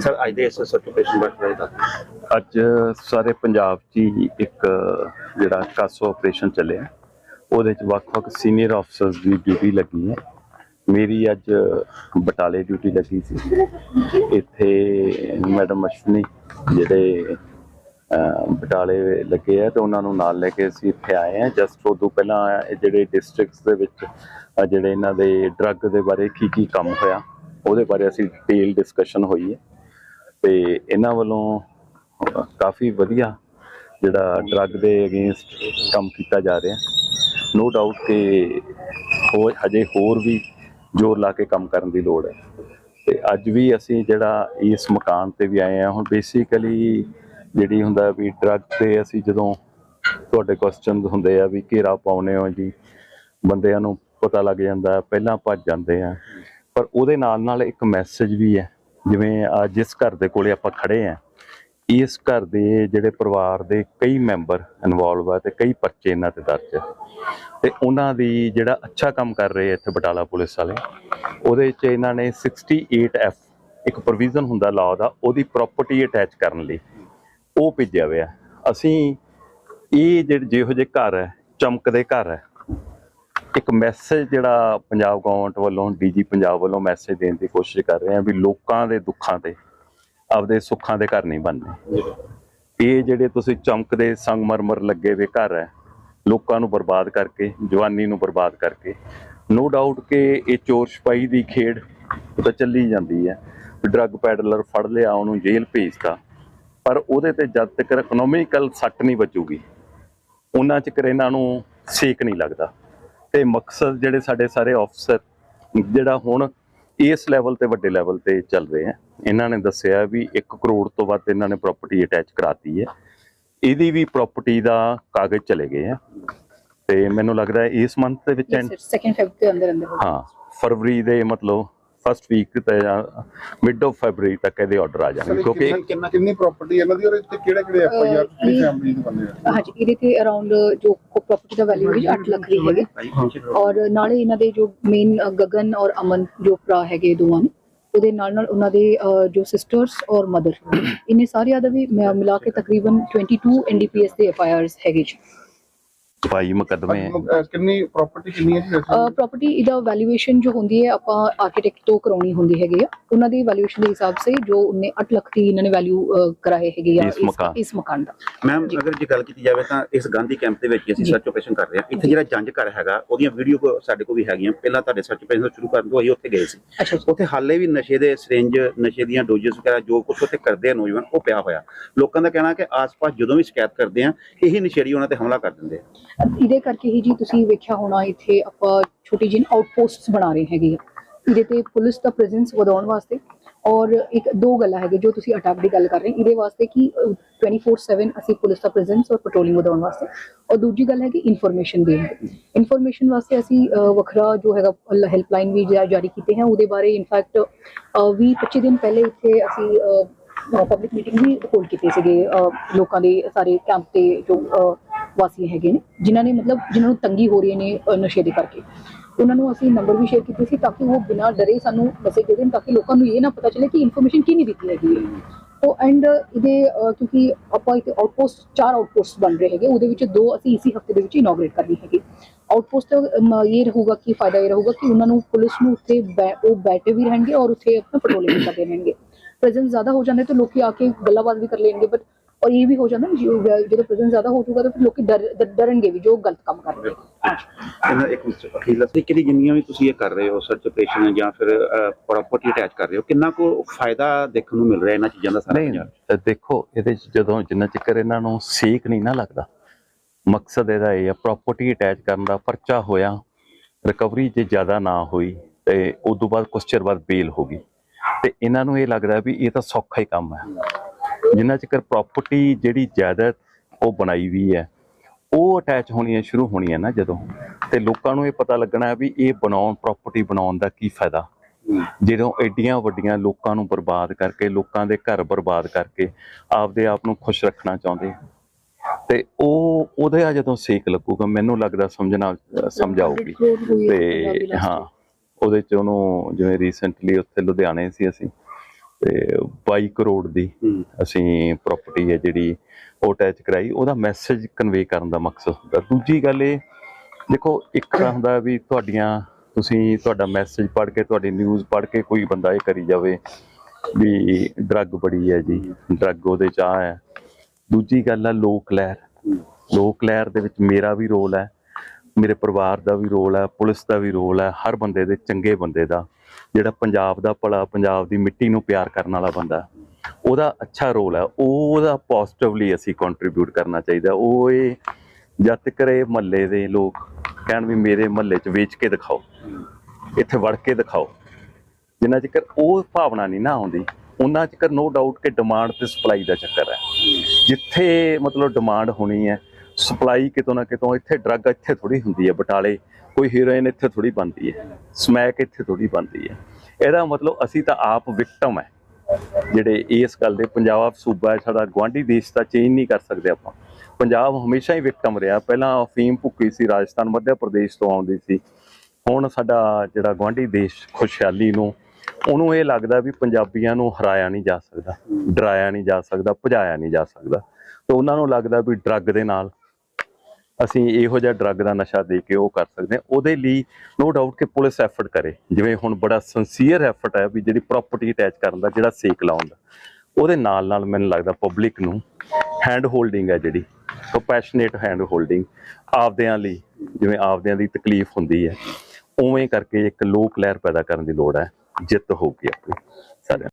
Sir, ਅੱਜ ਦੇ ਇਸ ਸਰਟੀਫਿਕੇਸ਼ਨ ਬਾਰੇ ਦੱਸ ਅੱਜ ਸਾਰੇ ਪੰਜਾਬ 'ਚ ਹੀ ਇੱਕ, ਜਿਹੜਾ ਕਾਸੋ ਆਪਰੇਸ਼ਨ ਚੱਲਿਆ। ਉਹਦੇ 'ਚ ਵੱਖ-ਵੱਖ ਸੀਨੀਅਰ ਅਫਸਰਸ ਦੀ ਡਿਊਟੀ ਲੱਗੀ ਹੈ। ਮੇਰੀ ਅੱਜ ਬਟਾਲੇ ਡਿਊਟੀ ਲੱਗੀ ਸੀ। ਇੱਥੇ ਮੈਡਮ ਅਸ਼ਵਨੀ ਜਿਹੜੇ ਬਟਾਲੇ ਲੱਗੇ ਆ ਤੇ ਉਹਨਾਂ ਨੂੰ ਨਾਲ ਲੈ ਕੇ ਅਸੀਂ ਇੱਥੇ ਆਏ ਆ ਜਸਟ ਉਦੋਂ ਪਹਿਲਾਂ ਜਿਹੜੇ ਡਿਸਟ੍ਰਿਕਟਸ ਦੇ ਵਿੱਚ ਜਿਹੜੇ ਇਹਨਾਂ ਦੇ ਡਰੱਗ ਦੇ ਬਾਰੇ ਕੀ ਕੀ ਕੰਮ ਹੋਇਆ। ਉਹਦੇ ਬਾਰੇ ਅਸੀਂ ਡਿਟੇਲ ਡਿਸਕਸ਼ਨ ਹੋਈ ਹੈ। ਤੇ ਇਹਨਾਂ ਵੱਲੋਂ ਕਾਫੀ ਵਧੀਆ ਜਿਹੜਾ ਡਰੱਗ ਦੇ ਅਗੇਂਸਟ ਕੰਮ ਕੀਤਾ ਜਾ ਰਿਹਾ। ਨੋ ਡਾਊਟ ਕਿ ਹੋਰ ਹਜੇ ਹੋਰ ਵੀ ਜ਼ੋਰ ਲਾ ਕੇ ਕੰਮ ਕਰਨ ਦੀ ਲੋੜ ਹੈ। ਤੇ ਅੱਜ ਵੀ ਅਸੀਂ ਜਿਹੜਾ ਇਸ ਮਕਾਨ ਤੇ ਵੀ ਆਏ ਆ ਹੁਣ ਬੇਸਿਕਲੀ ਜਿਹੜੀ ਹੁੰਦਾ ਵੀ ਡਰੱਗ ਤੇ ਅਸੀਂ ਜਦੋਂ ਤੁਹਾਡੇ ਕੁਐਸਚਨ ਹੁੰਦੇ ਆ ਵੀ ਘੇਰਾ ਪਾਉਨੇ ਹੋ ਜੀ, ਬੰਦਿਆਂ ਨੂੰ ਪਤਾ ਲੱਗ ਜਾਂਦਾ, ਪਹਿਲਾਂ ਭੱਜ ਜਾਂਦੇ ਆ। ਪਰ ਉਹਦੇ ਨਾਲ ਨਾਲ ਇੱਕ ਮੈਸੇਜ ਵੀ ਹੈ, ਜਿਵੇਂ ਆ ਜਿਸ ਘਰ ਦੇ ਕੋਲੇ ਆਪਾਂ ਖੜੇ ਆ ਇਸ ਘਰ ਦੇ ਜਿਹੜੇ ਪਰਿਵਾਰ ਦੇ ਕਈ ਮੈਂਬਰ ਇਨਵੋਲਵ ਆ ਤੇ ਕਈ ਪਰਚੇ ਇਹਨਾਂ ਤੇ ਦਰਜ ਹੈ ਤੇ ਉਹਨਾਂ ਦੀ ਜਿਹੜਾ ਅੱਛਾ ਕੰਮ ਕਰ ਰਹੇ ਇੱਥੇ ਬਟਾਲਾ ਪੁਲਿਸ ਵਾਲੇ, ਉਹਦੇ 'ਚ ਇਹਨਾਂ ਨੇ 68F ਇੱਕ ਪ੍ਰੋਵੀਜ਼ਨ ਹੁੰਦਾ ਲਾਅ ਦਾ, ਉਹਦੀ ਪ੍ਰਾਪਰਟੀ ਅਟੈਚ ਕਰਨ ਲਈ ਉਹ ਭੇਜਿਆ ਹੋਇਆ। ਅਸੀਂ ਇਹ ਜਿਹੜੇ ਜਿਹੋ ਜਿਹੇ ਘਰ ਹੈ ਚਮਕਦੇ ਘਰ ਹੈ ਇੱਕ ਮੈਸੇਜ ਜਿਹੜਾ ਪੰਜਾਬ ਗਵਰਨਮੈਂਟ ਵੱਲੋਂ ਡੀਜੀ ਪੰਜਾਬ ਵੱਲੋਂ ਮੈਸੇਜ ਦੇਣ ਦੀ ਕੋਸ਼ਿਸ਼ ਕਰ ਰਹੇ ਆ ਵੀ ਲੋਕਾਂ ਦੇ ਦੁੱਖਾਂ ਤੇ, ਆਪਦੇ ਸੁੱਖਾਂ ਦੇ ਘਰ ਨਹੀਂ ਬਣਨੇ। ਇਹ ਜਿਹੜੇ ਤੁਸੀਂ ਚਮਕਦੇ ਸੰਗਮਰਮਰ ਲੱਗੇ ਵੇ ਘਰ ਹੈ, ਲੋਕਾਂ ਨੂੰ ਬਰਬਾਦ ਕਰਕੇ, ਜਵਾਨੀ ਨੂੰ ਬਰਬਾਦ ਕਰਕੇ ਨੋ ਡਾਊਟ ਕਿ ਇਹ ਚੋਰ ਛਪਾਈ ਦੀ ਖੇਡ ਤਾਂ ਚੱਲੀ ਜਾਂਦੀ ਹੈ। ਡਰੱਗ ਪੈਡਲਰ ਫੜ ਲਿਆ, ਉਹਨੂੰ ਜੇਲ੍ਹ ਭੇਜਤਾ। ਪਰ ਉਹਦੇ ਤੇ ਜਦ ਤੱਕ ਇਕਨੋਮਿਕਲ ਸੱਟ ਨਹੀਂ ਵੱਜੂਗੀ, ਉਹਨਾਂ ਚਿਰ ਇਹਨਾਂ ਨੂੰ ਸੇਕ ਨਹੀਂ ਲੱਗਦਾ। ਤੇ ਮਕਸਦ ਜਿਹੜੇ ਸਾਡੇ ਸਾਰੇ ਅਫਸਰ ਜਿਹੜਾ ਹੁਣ ਇਸ ਲੈਵਲ ਤੇ ਵੱਡੇ ਲੈਵਲ ਤੇ ਚੱਲ ਰਹੇ ਆ। ਇਹਨਾਂ ਨੇ ਦੱਸਿਆ ਵੀ 1 ਕਰੋੜ ਤੋਂ ਵੱਧ ਇਹਨਾਂ ਨੇ ਪ੍ਰਾਪਰਟੀ ਅਟੈਚ ਕਰਾਤੀ ਹੈ। ਇਹਦੀ ਵੀ ਪ੍ਰਾਪਰਟੀ ਦਾ ਕਾਗਜ਼ ਚਲੇ ਗਏ ਆ। ਤੇ ਮੈਨੂੰ ਲੱਗਦਾ ਇਸ ਮੰਥ ਦੇ ਵਿੱਚ ਸੈਕੰਡ ਫੈਬ ਦੇ ਅੰਦਰ ਅੰਦਰ ਹਾਂ ਫਰਵਰੀ ਦੇ ਮਤਲਬ ਫਸਟ ਵੀਕ ਤੇ ਮਿਡ ਆਫ ਫੈਬਰੀ ਤੱਕ ਇਹਦੇ ਆਰਡਰ ਆ ਜਾਣਗੇ ਕਿਉਂਕਿ ਕਿੰਨਾ ਕਿੰਨਾ ਪ੍ਰਾਪਰਟੀ ਇਹਨਾਂ ਦੀ ਔਰ ਇੱਥੇ ਕਿਹੜੇ ਕਿਹੜੇ ਐਫ ਆਈ ਆਰ ਕਿਹੜੀ ਫੈਮਿਲੀ ਦੇ ਬੰਦੇ ਆ? ਹਾਂਜੀ ਇਹਦੇ ਤੇ ਅਰਾਊਂਡ ਜੋ ਪ੍ਰਾਪਰਟੀ ਦਾ ਵੈਲਿਊ ਹੈ 8 ਲੱਖ ਦੀ ਹੈਗੇ। ਔਰ ਨਾਲੇ ਇਹਨਾਂ ਦੇ ਜੋ ਮੇਨ ਗਗਨ ਔਰ ਅਮਨ ਜੋ ਭਰਾ ਹੈਗੇ ਦੋਵਾਂ ਨੇ ਉਹਦੇ ਨਾਲ ਨਾਲ ਉਹਨਾਂ ਦੇ ਜੋ ਸਿਸਟਰਸ ਔਰ ਮਦਰ ਇਹਨੇ ਸਾਰਿਆਂ ਦਾ ਵੀ ਮਿਲਾ ਕੇ ਤਕਰੀਬਨ 22 ਐਨਡੀਪੀਐਸ ਦੇ ਐਫ ਆਈ ਆਰਸ ਹੈਗੇ ਜੀ। ਭਾਈ ਮੁਕੱਦਮੇ ਅਹ ਕਿੰਨੀ ਪ੍ਰਾਪਰਟੀ ਕਿੰਨੀ ਹੈ ਜੀ ਵੈਸੇ? ਪ੍ਰਾਪਰਟੀ ਇਹਦਾ ਵੈਲਿਊਏਸ਼ਨ ਜੋ ਹੁੰਦੀ ਹੈ ਆਪਾਂ ਆਰਕੀਟੈਕਟ ਤੋਂ ਕਰਾਉਣੀ ਹੁੰਦੀ ਹੈਗੀ ਆ। ਉਹਨਾਂ ਦੀ ਵੈਲਿਊਏਸ਼ਨ ਦੇ ਹਿਸਾਬ ਸੇ ਜੋ ਉਹਨੇ 8 ਲੱਖ ਦੀ ਇਹਨਾਂ ਨੇ ਵੈਲਿਊ ਕਰਾਏ ਹੈਗੇ ਆ ਇਸ ਮਕਾਨ। ਇਸ ਮਕਾਨ ਦਾ। ਮੈਮ ਅਗਰ ਜੇ ਗੱਲ ਕੀਤੀ ਜਾਵੇ ਤਾਂ ਇਸ ਗਾਂਧੀ ਕੈਂਪ ਦੇ ਵਿੱਚ ਅਸੀਂ ਜੀ। ਸਰਚ ਆਪਰੇਸ਼ਨ ਕਰ ਰਹੇ ਹਾਂ। ਇੱਥੇ ਜਿਹੜਾ ਜੰਜ ਘਰ ਹੈਗਾ ਉਹਦੀਆਂ ਵੀਡੀਓ ਕੋ ਸਾਡੇ ਕੋਲ ਵੀ ਹੈਗੀਆਂ। ਪਹਿਲਾਂ ਤੁਹਾਡੇ ਸਰਚ ਆਪਰੇਸ਼ਨ ਸ਼ੁਰੂ ਕਰਨ ਤੋਂ ਅਸੀਂ ਉੱਥੇ ਗਏ ਸੀ। ਅੱਛਾ ਜੀ। ਉੱਥੇ ਹਾਲੇ ਵੀ ਨਸ਼ੇ ਦੇ ਸਿਰਿੰਜ ਨਸ਼ੇ ਦੀਆਂ ਡੋਜ਼ਸ ਵਗੈਰਾ ਜੋ ਕੁਝ ਉੱਥੇ ਕਰਦੇ ਆ ਨੌਜਵਾਨ ਉਹ ਪਿਆ ਹੋਇਆ। ਲੋਕਾਂ ਦਾ ਕਹਿਣਾ ਕਿ ਆਸ-ਪਾਸ ਜਦੋਂ ਵੀ ਸ਼ਿਕਾਇਤ ਕਰਦੇ ਆ ਇਹੀ ਨਸ਼ੇੜੀ ਉਹਨਾਂ ਤੇ ਹਮਲਾ ਕਰ ਦਿੰਦੇ ਆ। ਇਹਦੇ ਕਰਕੇ ਹੀ ਜੀ ਤੁਸੀਂ ਵੇਖਿਆ ਹੋਣਾ ਇੱਥੇ ਆਪਾਂ ਛੋਟੀ ਜਿਹੀ ਆਊਟਪੋਸਟਸ ਬਣਾ ਰਹੇ ਹੈਗੇ ਆ। ਇਹਦੇ ਤੇ ਪੁਲਿਸ ਦਾ ਪ੍ਰੈਜ਼ੈਂਸ ਵਧਾਉਣ ਵਾਸਤੇ ਔਰ ਇੱਕ ਦੋ ਗੱਲਾਂ ਹੈਗੇ ਜੋ ਤੁਸੀਂ ਅਟੈਕ ਦੀ ਗੱਲ ਕਰ ਰਹੇ ਇਹਦੇ ਵਾਸਤੇ ਕਿ ਅਹ, 24/7 ਅਸੀਂ ਪੁਲਿਸ ਦਾ ਪ੍ਰੈਜ਼ੈਂਸ ਔਰ ਪੈਟਰੋਲਿੰਗ ਵਧਾਉਣ ਵਾਸਤੇ ਔਰ ਦੂਜੀ ਗੱਲ ਹੈ ਕਿ ਇਨਫੋਰਮੇਸ਼ਨ ਦੇਣ। ਇਨਫੋਰਮੇਸ਼ਨ ਵਾਸਤੇ ਅਸੀਂ ਵੱਖਰਾ ਜੋ ਹੈਗਾ ਹੈਲਪਲਾਈਨ ਵੀ ਜਾਰੀ ਕੀਤੇ ਹੈ। ਉਹਦੇ ਬਾਰੇ ਇਨਫੈਕਟ 20 25 ਦਿਨ ਪਹਿਲੇ ਇੱਥੇ ਅਸੀਂ ਪਬਲਿਕ ਮੀਟਿੰਗ ਵੀ ਹੋਲਡ ਕੀਤੀ ਸੀਗੇ। ਲੋਕਾਂ ਦੇ ਸਾਰੇ ਕੈਂਪ ਤੇ ਜੋ ਵਾਸੀ ਹੈਗੇ ਨੇ, ਜਿਨ੍ਹਾਂ ਨੇ ਮਤਲਬ ਜਿਨ੍ਹਾਂ ਨੂੰ ਤੰਗੀ ਹੋ ਰਹੀ ਨੇ ਨਸ਼ੇ ਦੇ ਕਰਕੇ। ਉਹਨਾਂ ਨੂੰ ਅਸੀਂ ਨੰਬਰ ਵੀ ਸ਼ੇਅਰ ਕੀਤੇ ਸੀ ਤਾਂ ਕਿ ਉਹ ਬਿਨਾਂ ਡਰੇ ਸਾਨੂੰ ਮੈਸੇਜ ਦੇ ਦੇਣ, ਤਾਂ ਕਿ ਲੋਕਾਂ ਨੂੰ ਇਹ ਨਾ ਪਤਾ ਚੱਲੇ ਕਿ ਇਨਫੋਰਮੇਸ਼ਨ ਕੀ ਨਹੀਂ ਦਿੱਤੀ ਹੈਗੀ ਉਹ ਐਂਡ ਇਹਦੇ ਕਿਉਂਕਿ ਆਪਾਂ ਇੱਕ ਆਊਟਪੋਸਟ ਚਾਰ ਆਊਟਪੋਸਟ ਬਣ ਰਹੇ ਹੈਗੇ, ਉਹਦੇ ਵਿੱਚ ਦੋ ਅਸੀਂ ਇਸੇ ਹਫ਼ਤੇ ਦੇ ਵਿੱਚ ਇਨੋਗਰੇਟ ਕਰਨੀ ਹੈਗੀ। ਆਊਟਪੋਸਟ ਇਹ ਰਹੂਗਾ ਕਿ, ਫਾਇਦਾ ਇਹ ਰਹੂਗਾ ਕਿ ਉਹਨਾਂ ਨੂੰ ਪੁਲਿਸ ਨੂੰ ਉੱਥੇ ਉਹ ਬੈਠੇ ਵੀ ਰਹਿਣਗੇ ਔਰ ਉੱਥੇ ਆਪਣਾ ਪੈਟਰੋਲਿੰਗ ਵੀ ਕਰਦੇ ਰਹਿਣਗੇ। ਪ੍ਰੈਜ਼ੈਂਸ ਜ਼ਿਆਦਾ ਹੋ ਜਾਂਦੇ ਤਾਂ ਲੋਕੀ ਆ ਕੇ ਗੱਲਾਂਬਾਜ਼ ਵੀ ਕਰ ਲੈਣਗੇ ਬਟ ਔਰ ਇਹ ਵੀ ਹੋ ਜਾਂਦਾ ਨਾ ਜੀ, ਜਦੋਂ ਪ੍ਰੈਜ਼ੈਂਸ ਜ਼ਿਆਦਾ ਹੋ ਜਾਊਗਾ ਤਾਂ ਫਿਰ ਲੋਕੀ ਡਰ ਡਰਨਗੇ ਵੀ ਜੋ ਗਲਤ ਕੰਮ ਕਰ ਰਹੇ ਨੇ। ਇਹਨਾਂ ਇੱਕ ਅਖੀਰਲਾ ਤਰੀਕੇ ਦੀ ਜਿੰਨੀਆਂ ਵੀ ਤੁਸੀਂ ਇਹ ਕਰ ਰਹੇ ਹੋ ਸਰਚ ਆਪਰੇਸ਼ਨ ਜਾਂ ਫਿਰ ਪ੍ਰਾਪਰਟੀ ਅਟੈਚ ਕਰ ਰਹੇ ਹੋ ਕਿੰਨਾ ਕੋ ਫਾਇਦਾ ਦੇਖਣ ਨੂੰ ਮਿਲ ਰਿਹਾ ਇਹਨਾਂ ਚੀਜ਼ਾਂ ਦਾ ਸਾਰਾ ਦੇਖੋ ਇਹਦੇ ਚ ਜਦੋਂ ਜਿੰਨਾ ਚਿਕਰ ਇਹਨਾਂ ਨੂੰ ਸੇਕ ਨਹੀਂ ਨਾ ਲੱਗਦਾ ਮਕਸਦ ਇਹਦਾ ਇਹ ਆ ਪ੍ਰਾਪਰਟੀ ਅਟੈਚ ਕਰਨ ਦਾ ਪਰਚਾ ਹੋਇਆ ਰਿਕਵਰੀ ਜੇ ਜ਼ਿਆਦਾ ਨਾ ਹੋਈ ਤੇ ਉਸ ਤੋਂ ਬਾਅਦ ਕੁਛ ਚਿਰ ਬਾਅਦ ਬੇਲ ਹੋ ਗਈ। ਤੇ ਇਹਨਾਂ ਨੂੰ ਇਹ ਲੱਗਦਾ ਵੀ ਇਹ ਤਾਂ ਸੌਖਾ ਹੀ ਕੰਮ ਹੈ। ਜਿੰਨਾ ਚਿਕਰ ਪ੍ਰਾਪਰਟੀ ਜਿਹੜੀ ਜਾਇਦਾਦ ਉਹ ਬਣਾਈ ਵੀ ਹੈ ਉਹ ਅਟੈਚ ਹੋਣੀਆਂ ਸ਼ੁਰੂ ਹੋਣੀਆਂ ਨਾ ਜਦੋਂ। ਤੇ ਲੋਕਾਂ ਨੂੰ ਇਹ ਪਤਾ ਲੱਗਣਾ ਵੀ ਇਹ ਬਣਾਉਣ ਪ੍ਰਾਪਰਟੀ ਬਣਾਉਣ ਦਾ ਕੀ ਫਾਇਦਾ। ਜਦੋਂ ਐਡੀਆਂ ਵੱਡੀਆਂ ਲੋਕਾਂ ਨੂੰ ਬਰਬਾਦ ਕਰਕੇ ਲੋਕਾਂ ਦੇ ਘਰ ਬਰਬਾਦ ਕਰਕੇ ਆਪਦੇ ਆਪ ਨੂੰ ਖੁਸ਼ ਰੱਖਣਾ ਚਾਹੁੰਦੇ। ਤੇ ਉਹ ਉਹਦੇ ਆ ਜਦੋਂ ਸੇਕ ਲੱਗੂਗਾ ਮੈਨੂੰ ਲੱਗਦਾ ਸਮਝਣਾ ਅ, ਸਮਝਾਊਗੀ ਤੇ ਹਾਂ ਉਹਦੇ ਚ ਉਹਨੂੰ ਜਿਵੇਂ ਰੀਸੈਂਟਲੀ ਉੱਥੇ ਲੁਧਿਆਣੇ ਸੀ ਅਸੀਂ ਤੇ 22 ਕਰੋੜ ਦੀ ਅਸੀਂ ਪ੍ਰਾਪਰਟੀ ਹੈ ਜਿਹੜੀ ਉਹ ਅਟੈਚ ਕਰਾਈ। ਉਹਦਾ ਮੈਸੇਜ ਕਨਵੇ ਕਰਨ ਦਾ ਮਕਸਦ ਹੁੰਦਾ। ਦੂਜੀ ਗੱਲ ਇਹ ਦੇਖੋ ਇੱਕ ਤਾਂ ਹੁੰਦਾ ਵੀ ਤੁਹਾਡੀਆਂ ਤੁਸੀਂ ਤੁਹਾਡਾ ਮੈਸੇਜ ਪੜ੍ਹ ਕੇ ਤੁਹਾਡੀ ਨਿਊਜ਼ ਪੜ੍ਹ ਕੇ ਕੋਈ ਬੰਦਾ ਇਹ ਕਰੀ ਜਾਵੇ ਵੀ ਡਰੱਗ ਬੜੀ ਹੈ ਜੀ ਡਰੱਗ ਉਹਦੇ ਚ ਆ ਹੈ। ਦੂਜੀ ਗੱਲ ਹੈ ਲੋਕ ਲਹਿਰ। ਲੋਕ ਲਹਿਰ ਦੇ ਵਿੱਚ ਮੇਰਾ ਵੀ ਰੋਲ ਹੈ। ਮੇਰੇ ਪਰਿਵਾਰ ਦਾ ਵੀ ਰੋਲ ਹੈ, ਪੁਲਿਸ ਦਾ ਵੀ ਰੋਲ ਹੈ, ਹਰ ਬੰਦੇ ਦੇ ਚੰਗੇ ਬੰਦੇ ਦਾ। ਜਿਹੜਾ ਪੰਜਾਬ ਦਾ ਭਲਾ, ਪੰਜਾਬ ਦੀ ਮਿੱਟੀ ਨੂੰ ਪਿਆਰ ਕਰਨ ਵਾਲਾ ਬੰਦਾ ਉਹਦਾ ਅੱਛਾ ਰੋਲ ਹੈ। ਉਹਦਾ ਪੋਜ਼ਿਟਿਵਲੀ ਅਸੀਂ ਕੰਟਰੀਬਿਊਟ ਕਰਨਾ ਚਾਹੀਦਾ ਉਹ ਇਹ ਜਦ ਤੱਕ ਇਹ ਮਹੱਲੇ ਦੇ ਲੋਕ ਕਹਿਣ ਵੀ ਮੇਰੇ ਮਹੱਲੇ 'ਚ ਵੇਚ ਕੇ ਦਿਖਾਓ, ਇੱਥੇ ਵੜ ਕੇ ਦਿਖਾਓ। ਜਿੰਨਾ ਚਿਰ ਉਹ ਭਾਵਨਾ ਨਹੀਂ ਨਾ ਆਉਂਦੀ, ਉਹਨਾਂ ਚਿਰ ਨੋ ਡਾਊਟ ਕਿ ਡਿਮਾਂਡ ਤੇ ਸਪਲਾਈ ਦਾ ਚੱਕਰ ਹੈ। ਜਿੱਥੇ ਮਤਲਬ ਡਿਮਾਂਡ ਹੋਣੀ ਹੈ ਸਪਲਾਈ ਕਿਤੋਂ ਨਾ ਕਿਤੋਂ ਇੱਥੇ ਡਰੱਗ ਇੱਥੇ ਥੋੜੀ ਹੁੰਦੀ ਹੈ, ਬਟਾਲੇ ਕੋਈ ਹੀਰੋਇਨ ਇੱਥੇ ਥੋੜੀ ਬਣਦੀ ਹੈ, ਸਮੈਕ ਇੱਥੇ ਥੋੜੀ ਬਣਦੀ ਹੈ। ਇਹਦਾ ਮਤਲਬ ਅਸੀਂ ਤਾਂ ਆਪ ਵਿਕਟਮ ਹੈ। ਜਿਹੜੇ ਇਸ ਗੱਲ ਦੇ ਪੰਜਾਬ ਸੂਬਾ ਹੈ, ਸਾਡਾ ਗਵਾਂਢੀ ਦੇਸ਼ ਦਾ ਚੇਂਜ ਨਹੀਂ ਕਰ ਸਕਦੇ ਆਪਾਂ। ਪੰਜਾਬ ਹਮੇਸ਼ਾ ਹੀ ਵਿਕਟਮ ਰਿਹਾ। ਪਹਿਲਾਂ ਅਫੀਮ ਭੁੱਕੀ ਸੀ, ਰਾਜਸਥਾਨ, ਮੱਧ ਪ੍ਰਦੇਸ਼ ਤੋਂ ਆਉਂਦੀ ਸੀ। ਹੁਣ ਸਾਡਾ ਜਿਹੜਾ ਗਵਾਂਢੀ ਦੇਸ਼ ਖੁਸ਼ਹਾਲੀ ਨੂੰ, ਉਹਨੂੰ ਇਹ ਲੱਗਦਾ ਵੀ ਪੰਜਾਬੀਆਂ ਨੂੰ ਹਰਾਇਆ ਨਹੀਂ ਜਾ ਸਕਦਾ, ਡਰਾਇਆ ਨਹੀਂ ਜਾ ਸਕਦਾ, ਭਜਾਇਆ ਨਹੀਂ ਜਾ ਸਕਦਾ। ਤੇ ਉਹਨਾਂ ਨੂੰ ਲੱਗਦਾ ਵੀ ਡਰੱਗ ਦੇ ਨਾਲ ਅਸੀਂ ਇਹੋ ਜਿਹਾ ਡਰੱਗ ਦਾ ਨਸ਼ਾ ਦੇ ਕੇ ਉਹ ਕਰ ਸਕਦੇ ਹਾਂ। ਉਹਦੇ ਲਈ ਨੋ ਡਾਊਟ ਕਿ ਪੁਲਿਸ ਐਫਰਟ ਕਰੇ। ਜਿਵੇਂ ਹੁਣ ਬੜਾ ਸਿੰਸੀਅਰ ਐਫਰਟ ਹੈ ਵੀ ਜਿਹੜੀ ਪ੍ਰਾਪਰਟੀ ਅਟੈਚ ਕਰਨ ਦਾ, ਜਿਹੜਾ ਸੇਕ ਲਾਉਣ ਦਾ। ਉਹਦੇ ਨਾਲ ਨਾਲ ਮੈਨੂੰ ਲੱਗਦਾ ਪਬਲਿਕ ਨੂੰ ਹੈਂਡ ਹੋਲਡਿੰਗ ਹੈ ਜਿਹੜੀ। ਕੰਪੈਸ਼ਨੇਟ ਹੈਂਡ ਹੋਲਡਿੰਗ ਆਪਦਿਆਂ ਲਈ, ਜਿਵੇਂ ਆਪਦਿਆਂ ਦੀ ਤਕਲੀਫ ਹੁੰਦੀ ਹੈ। ਉਵੇਂ ਕਰਕੇ ਇੱਕ ਲੋਕ ਲਹਿਰ ਪੈਦਾ ਕਰਨ ਦੀ ਲੋੜ ਹੈ। ਜਿੱਤ ਹੋਊਗੀ ਆਪਣੀ। ਸਾਰਿਆਂ